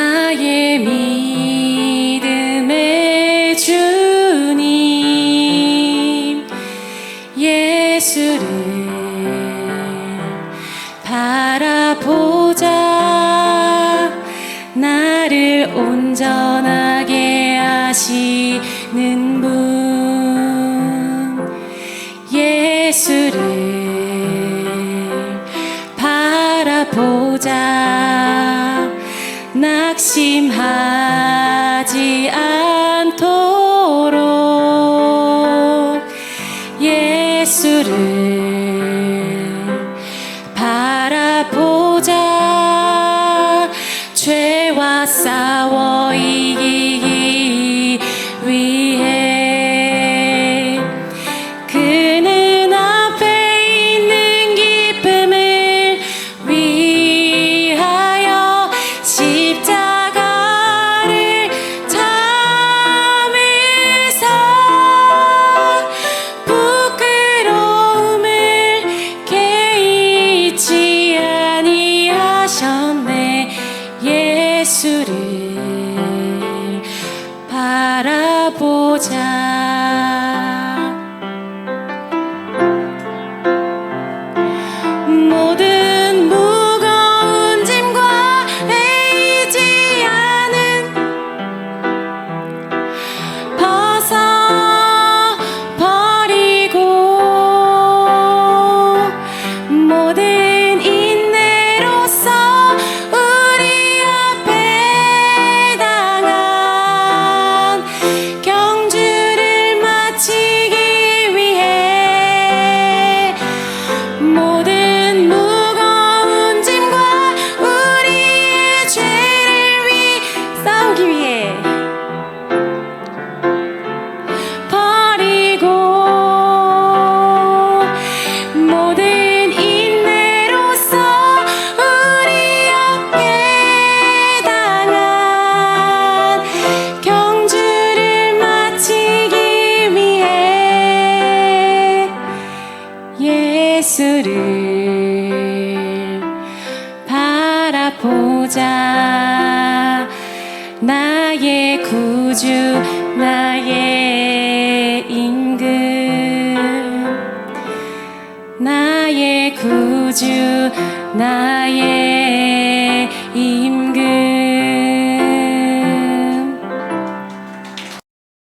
나의 믿음의 주님 예수를 바라보자. 나를 온전하게 하시는 분 예수를 바라보자 낙심하지 않도록 예수를 바라보자. 죄와 싸워 이기기 예수를 바라보자 예수를 바라보자. 나의 구주 나의 임금. 나의 구주 나의